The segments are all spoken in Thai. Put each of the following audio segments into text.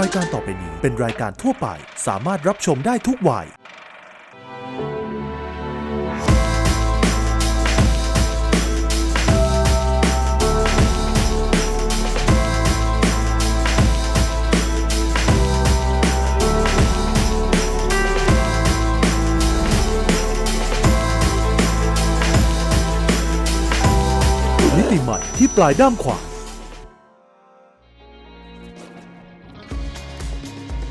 รายการต่อไปนี้เป็นรายการทั่วไป สามารถรับชมได้ทุกวัย มิติใหม่ที่ปลายด้ามขวาน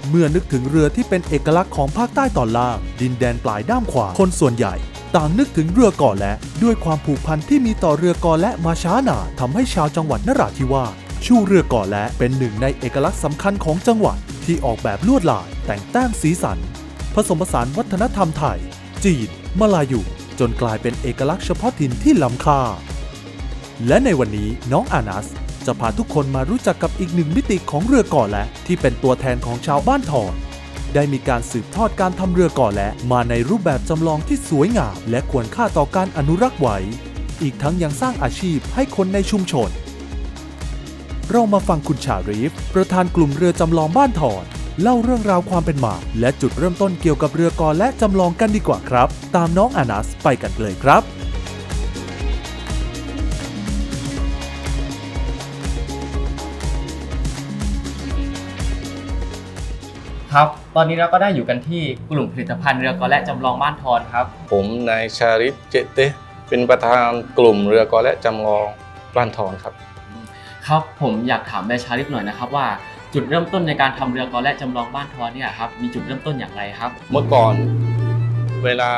เมื่อนึกถึงเรือที่เป็นเอกลักษณ์ของภาคใต้ตอนล่าง ดินแดนปลายด้ามขวาคนส่วนใหญ่ ต่างนึกถึงเรือก่อและ ด้วยความผูกพันที่มีต่อเรือก่อและมาช้านานทำให้ชาวจังหวัดนราธิวาสชูเรือก่อและเป็นหนึ่งในเอกลักษณ์สำคัญของจังหวัดที่ออกแบบลวดลาย แต่งแต้มสีสัน ผสมผสานวัฒนธรรมไทย จีนมาลายูจนกลายเป็นเอกลักษณ์เฉพาะถิ่นที่ล้ำค่า และในวันนี้น้องอานัส จะพาทุกคนมารู้จักกับอีกหนึ่งมิติของเรือก่อและ ที่เป็นตัวแทนของชาวบ้านทอนได้มีการสืบทอดการทำเรือก่อและ มาในรูปแบบจำลองที่สวยงาม และควรค่าต่อการอนุรักษ์ไว้ อีกทั้งยังสร้างอาชีพให้คนในชุมชน เรามาฟังคุณชารีฟ ประธานกลุ่มเรือจำลองบ้านทอนเล่าเรื่องราวความเป็นมา และจุดเริ่มต้นเกี่ยวกับเรือก่อและจำลองกันดีกว่าครับ ตามน้องอานัสไปกันเลยครับ ครับ ตอนนี้เราก็ได้อยู่กันที่กลุ่มผลิตภัณฑ์เรือกอและจำลองบ้านทอนครับ ผมนายชาริตเจเตเป็นประธานกลุ่มเรือกอและจำลองบ้านทอนครับ ครับผมอยากถามนายชาลิฟหน่อยนะครับว่าจุดเริ่มต้นในการทำเรือกอและจำลองบ้านทอนเนี่ยครับมีจุดเริ่มต้นอย่างไรครับ เมื่อก่อนเวลา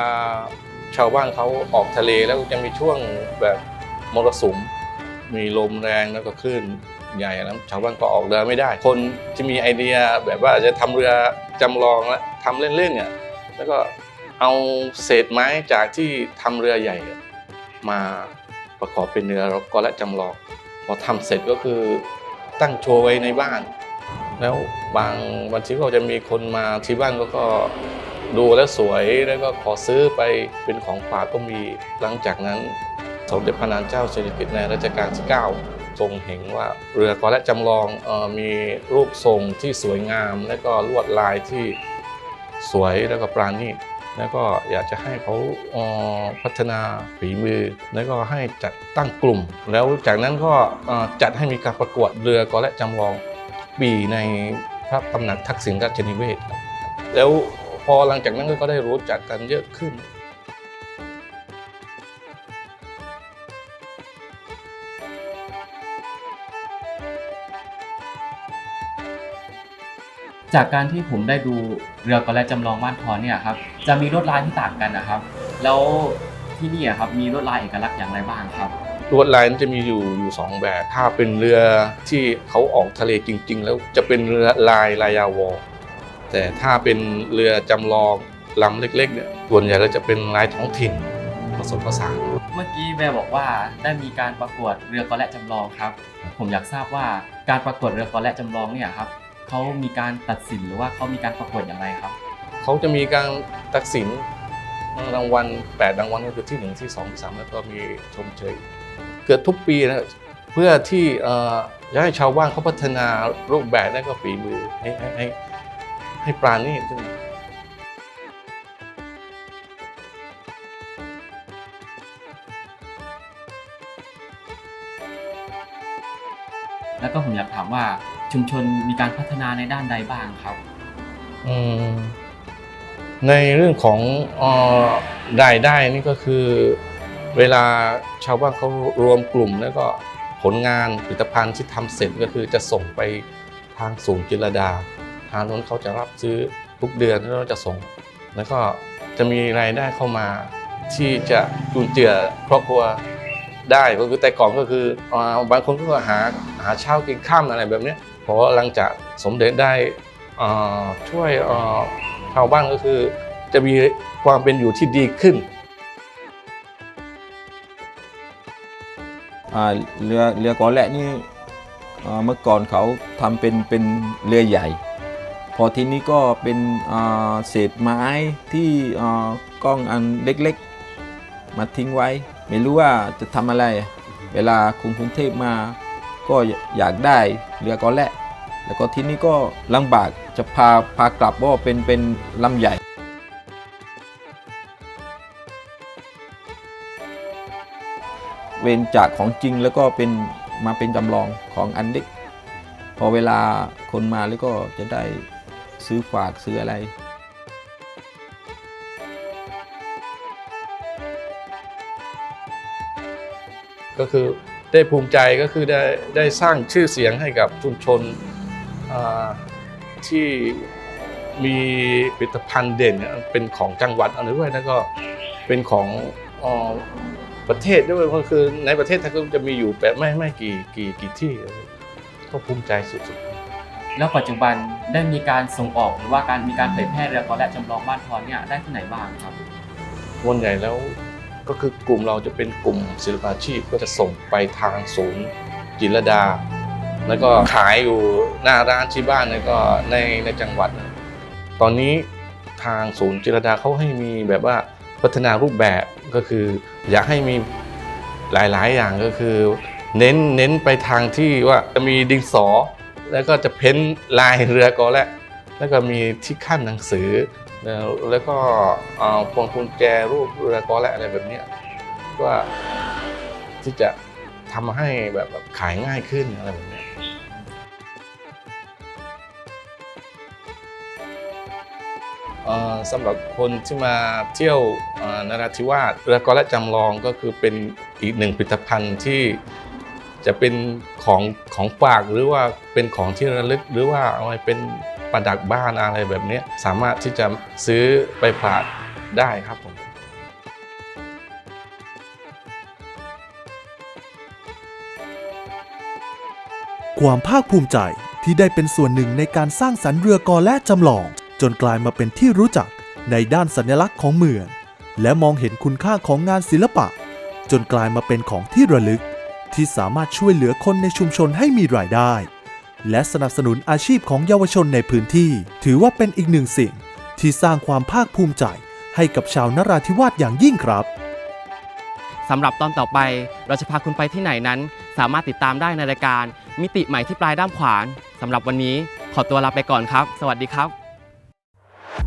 ชาวบ้านเขาออกทะเลแล้วจะมีช่วงแบบมรสุม มีลมแรงแล้วก็คลื่น ใหญ่แล้วชาวบ้านก็ออกเรือไม่ได้ คนที่มีไอเดียแบบว่าจะทำเรือจำลองและทำเล่นๆเนี่ยแล้วก็เอาเศษไม้จากที่ทำเรือใหญ่ มาประกอบเป็นเรือแล้วก็และจำลองพอทำเสร็จก็คือตั้งโชว์ไว้ในบ้าน แล้วบางวันที่ก็จะมีคนมาที่บ้านก็ก็ดูแล้วสวยแล้วก็ขอซื้อไปเป็นของฝากก็มีหลังจากนั้นสมเด็จพระนางเจ้าสิริกิติ์ในรัชกาลที่9 ทรงเห็นว่าเรือกอและจำลองออมีรูปทรงที่สวยงาม และก็ลวดลายที่สวยแล้วก็ปราณีตแล้วก็อยากจะให้เขาเออพัฒนาฝีมือ แล้วก็ให้จัดตั้งกลุ่ม แล้วจากนั้นก็จัดให้มีการประกวดเรือกอและจำลองปีในพระตำหนักทักษิณราชนิเวศแล้วพอหลังจากนั้นก็ได้รู้จักกันเยอะขึ้น จากการที่ผมได้ดูเรือกอและจำลองบ้านทอนเนี่ยครับจะมีลวดลายที่ต่างกันนะครับ แล้วที่นี่อะครับมีลวดลายเอกลักษณ์อย่างไรบ้างครับ ลวดลายมันจะมีอยู่อยู่สองแบบ ถ้าเป็นเรือที่เขาออกทะเลจริง ๆ แล้วจะเป็นเรือลายลายาวอแต่ถ้าเป็นเรือจำลองลำเล็กๆเนี่ยส่วนใหญ่เราจะเป็นลายท้องถิ่นผสมผสานเมื่อกี้แบร์บอกว่าได้มีการประกวดเรือกอและจำลองครับ ผมอยากทราบว่าการประกวดเรือกอและจำลองเนี่ยครับ เขามีการตัดสินหรือว่าเขามีการประกวดอย่างไรครับ เขาจะมีการตัดสินรางวัล8รางวัลก็คือที่1ที่2ที่3แล้วก็มีชมเชยเกิดทุกปีนะเพื่อที่จะให้ชาวบ้านเขาพัฒนารูปแบบและก็ฝีมือให้ให้ให้ให้ปราณีตขึ้นแล้วก็ผมอยากถามว่า ชุมชนมีการพัฒนาในด้านใดบ้างครับอืมในเรื่องของเอ่อรายได้นี่ก็คือ เวลาชาวบ้านเขารวมกลุ่มแล้วก็ผลงานผลิตภัณฑ์ที่ทำเสร็จก็คือจะส่งไปทางศูนย์จิรดา ทางนู้นเขาจะรับซื้อทุกเดือนแล้วจะส่ง แล้วก็จะมีรายได้เข้ามาที่จะจุนเจือครอบครัวได้ก็คือแต่ก่อนก็คืออ่าบางคนก็หาหาเช้ากินข้ามอะไรแบบเนี้ย เพราะว่าหลังจากสมเด็จได้ช่วยชาวบ้านก็คือจะมีความเป็นอยู่ที่ดีขึ้นเรือเรือกอแหละนี่เมื่อก่อนเขาทำเป็นเป็นเรือใหญ่ พอทีนี้ก็เป็นเศษไม้ที่กล้องอันเล็กๆ มาทิ้งไว้ ไม่รู้ว่าจะทำอะไร เวลาคุณกรุงเทพมา ก็อยากได้เรือกอแหละแล้วก็ที่นี่ก็ลำบากจะพาพากลับว่าเป็นเป็นลำใหญ่เวนจากของจริงแล้วก็เป็นมาเป็นจำลองของอันเล็ก พอเวลาคนมาแล้วก็จะได้ซื้อฝากซื้ออะไร ก็คือ ได้ภูมิใจก็คือได้ได้สร้างชื่อเสียงให้กับชุมชนอ่าที่มีผลิตภัณฑ์เด่นเนี่ยเป็นของจังหวัดอะไรด้วยแล้วก็เป็นของอ่าประเทศด้วยก็คือในประเทศไทยก็จะมีอยู่แบบไม่ไม่กี่กี่กี่ที่ก็ภูมิใจสุดๆ แล้วปัจจุบันได้มีการส่งออกหรือว่าการมีการเผยแพร่เรือกอและจำลองบ้านทอนเนี่ยได้ที่ไหนบ้างครับส่วนใหญ่แล้ว ก็คือกลุ่มเราจะเป็นกลุ่มศิลปาชีพก็จะส่งไปทางศูนย์จิรดา แล้วก็ขายอยู่หน้าร้านที่บ้านแล้วก็ในในจังหวัด ตอนนี้ทางศูนย์จิรดาเขาให้มีแบบว่าพัฒนารูปแบบก็คือ อยากให้มีหลายๆ อย่างก็คือ เน้นเน้นไปทางที่ว่าจะมีดินสอ แล้วก็จะเพ้นลายเรือกอและแล้วก็มีที่ขั้นหนังสือ แล้วก็พวงกุญแจรูปเรือกอและอะไรแบบนี้ยว่าที่จะทำให้แบบขายง่ายขึ้นอะไรแบบนี้สำหรับคนที่มาเที่ยวนราธิวาสเรือกอและจำลองก็คือเป็นอีกหนึ่งผลิตภัณฑ์ที่จะเป็นของของฝากหรือว่าเป็นของที่ระลึกหรือว่าเอาไปเป็น ประดักบ้านอะไรแบบนี้สามารถที่จะซื้อไปฝากได้ครับผมความภาคภูมิใจที่ได้เป็นส่วนหนึ่งในการสร้างสรรค์เรือกอและจำลอง จนกลายมาเป็นที่รู้จักในด้านสัญลักษณ์ของเมือง และมองเห็นคุณค่าของงานศิลปะ จนกลายมาเป็นของที่ระลึก ที่สามารถช่วยเหลือคนในชุมชนให้มีรายได้ และสนับสนุนอาชีพของเยาวชนในพื้นที่ ถือว่าเป็นอีกหนึ่งสิ่งที่สร้างความภาคภูมิใจให้กับชาวนราธิวาสอย่างยิ่งครับสำหรับตอนต่อไปเราจะพาคุณไปที่ไหนนั้น สามารถติดตามได้ในรายการ มิติใหม่ที่ปลายด้ามขวานสำหรับวันนี้ขอตัวลาไปก่อนครับ สวัสดีครับ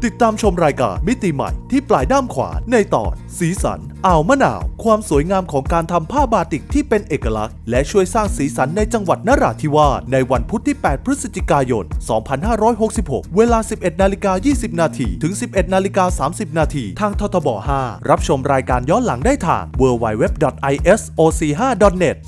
ติดตามชมรายการมิติใหม่ที่ปลายด้ามขวาในตอน สีสันอ่าวมะนาว ความสวยงามของการทำผ้าบาติกที่เป็นเอกลักษณ์ และช่วยสร้างสีสันในจังหวัดนราธิวาสในวันพุธที่ 8 พฤศจิกายน 2566 เวลา 11นาฬิกา20 นาทีถึง 11นาฬิกา30 นาทีทางททบ 5 รับชมรายการย้อนหลังได้ทาง www.isoc5.net